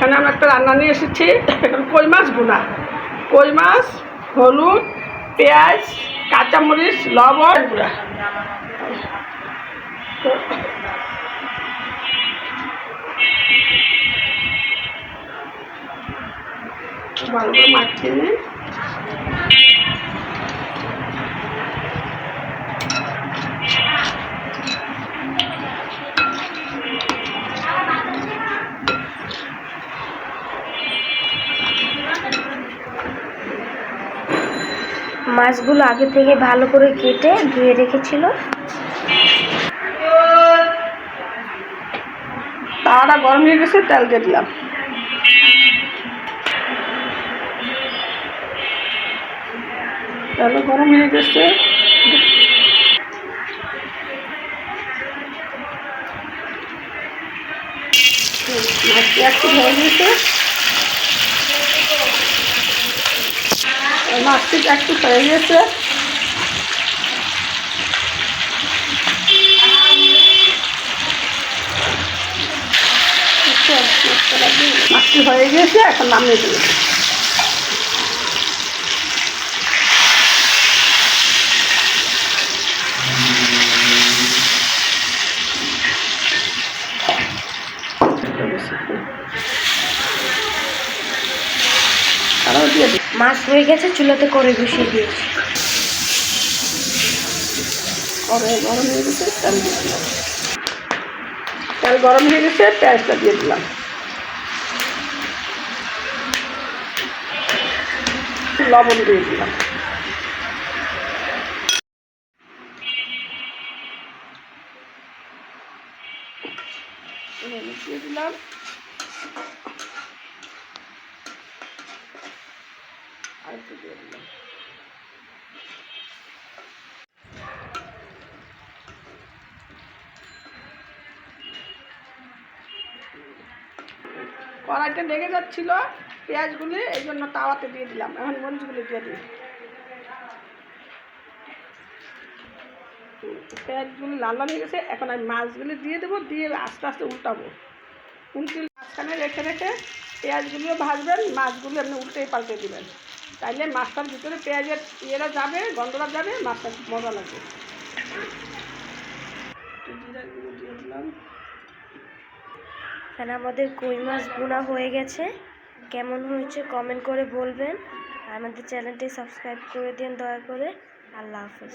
এখানে আমি একটা রান্না নিয়ে এসেছি। কই মাছ গুনা কই মাছ, হলুদ, পেঁয়াজ, কাঁচামরিচ, লবণ, গুঁড়া। ভালো করে মাছগুলো আগে থেকে ভালো করে কেটে ধুয়ে রেখেছিল। তাওয়াটা গরম হয়ে গেছে, তেল দিয়ে তেল গরম হয়ে গেছে। মাছটি একটু হয়ে গেছে মাছটি একটু হয়ে গেছে। মাছটি হয়ে গেছে এখন নামিয়ে দিলাম। আরও দিয়ে দিই। মাছ হয়ে গেছে চুলাতে করে বসিয়ে দিয়েছি। কড়াই গরম হয়ে গেছে তেল দিয়ে দিলাম। তেল গরম হয়ে গেছে পেঁয়াজটা দিয়ে দিলাম। লবণ দিয়ে দিলাম। দিয়ে দিলাম। কড়াইটা লেগে যাচ্ছিল পেঁয়াজগুলি, এই জন্য তাওয়াতে দিয়ে দিলাম। এখন মরিচগুলি দিয়ে দিই। পেঁয়াজগুলি লাল লাল হয়ে গেছে, এখন আমি মাছগুলি দিয়ে দেবো, দিয়ে আস্তে আস্তে উল্টাবো। উল্টে মাঝখানে রেখে রেখে পেঁয়াজগুলিও ভাজবেন, মাছগুলো আপনি উল্টেই পাল্টে দিবেন। তাইলে মাছটার ভিতরে পেঁয়াজের ইয়েরা যাবে, গন্ধটা যাবে মাছটা মজা লাগবে। এখানে আমাদের কই মাছ বোনা হয়ে গেছে। কেমন হয়েছে কমেন্ট করে বলবেন। আমাদের চ্যানেলটি সাবস্ক্রাইব করে দিন দয়া করে। আল্লাহ হাফেজ।